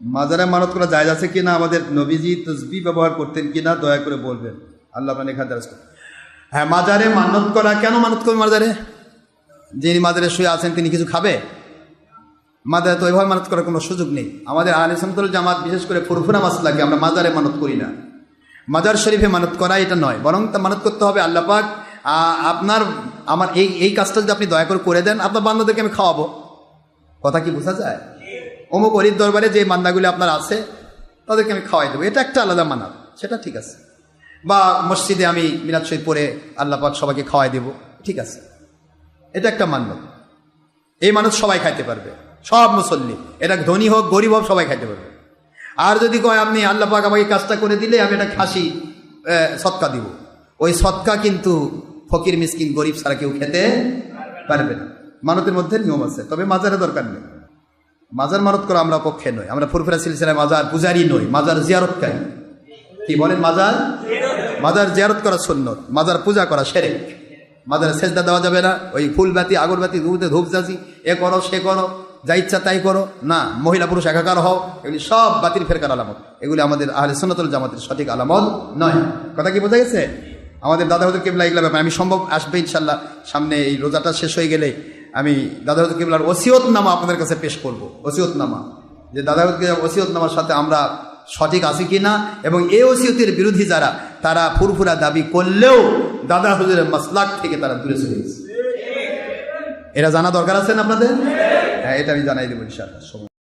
মাজারে মানত করা যায় আছে কিনা, আমাদের নবীজি তসবি ব্যবহার করতেন কিনা, দয়া করে বলবেন। আল্লাহ আপনার এখানে করুন। হ্যাঁ মাজারে মানত করা কেন মানত করবে মাজারে? যিনি মাজারে শুয়ে আছেন, তিনি কিছু খাবে? মাজারে তো এভাবে মানত করার কোনো সুযোগ নেই। আমাদের আহলে সামতুল জামাত, বিশেষ করে ফুরফুরা মাসলাকে আমরা মাজারে মানত করি না। মাজার শরীফে মানত করা এটা নয়, বরং তা মানত করতে হবে আল্লাহ পাক আপনার, আমার এই এই কাজটা যদি আপনি দয়া করে করে দেন, আপনার বান্ধবদেরকে আমি খাওয়াবো। কথা কি বোঝা যায়? অমুক অলির দরবারে যে মান্দাগুলি আপনার আছে, তাদেরকে আমি খাওয়াই দেবো। এটা একটা আলাদা মানাব, সেটা ঠিক আছে। বা মসজিদে আমি মিনাদ শহীদ পরে আল্লাহ পাক সবাইকে খাওয়াই দেব, ঠিক আছে। এটা একটা মান্য এই মানুষ সবাই খাইতে পারবে, সব মুসল্লি। এটা ধনী হোক, গরিব হোক, সবাই খাইতে পারবে। আর যদি কয়, আপনি আল্লাহ পাক আমাকে কাজটা করে দিলে, আমি একটা খাসি সৎকা দিব। ওই সৎকা কিন্তু ফকির, মিসকিন, গরিব ছাড়া কেউ খেতে পারবে না। মানতের মধ্যে নিয়ম আছে, তবে মাজারে দরকার নেই। মাজার মারত করা আমরা পক্ষে নই। আমরা ফুরফুরা সিলসিলায় মাজার পূজারি নই। মাজার জিয়ারতকারী কি বলেন মাজার? মাজার জিয়ারত করা সুন্নত, মাজার পূজা করা সেরে মাজারে সেজদা দেওয়া যাবে না। ওই ফুলবাতি আগরবাতি ধূপ যাচ্ছি এ করো, সে করো, যা ইচ্ছা তাই করো। না, মহিলা পুরুষ একাকার হও, এগুলি সব বাতিল ফেরকার আলামত। এগুলি আমাদের আহলে সন্ন্যতুল জামাতের সঠিক আলামত নয়। কথা কি বোঝা গেছে? আমাদের দাদা হতে কেবলা এগুলা ব্যাপার, আমি সম্ভব আসবে ইনশাল্লাহ। সামনে এই রোজাটা শেষ হয়ে গেলে আমি দাদা কিবলার কেবলার ওসিয়ত নামা আপনাদের কাছে পেশ করব ওসিয়ত নামা যে দাদা কিবলার ওসিয়ত নামার সাথে আমরা সঠিক আছি কি না এবং এ ওসিয়তের বিরোধী যারা, তারা ফুরফুরা দাবি করলেও দাদা মাসলাক থেকে তারা দূরে চলে গেছে। এটা জানা দরকার আছে না আপনাদের? হ্যাঁ এটা আমি জানাই দেবো ইনশাআল্লাহ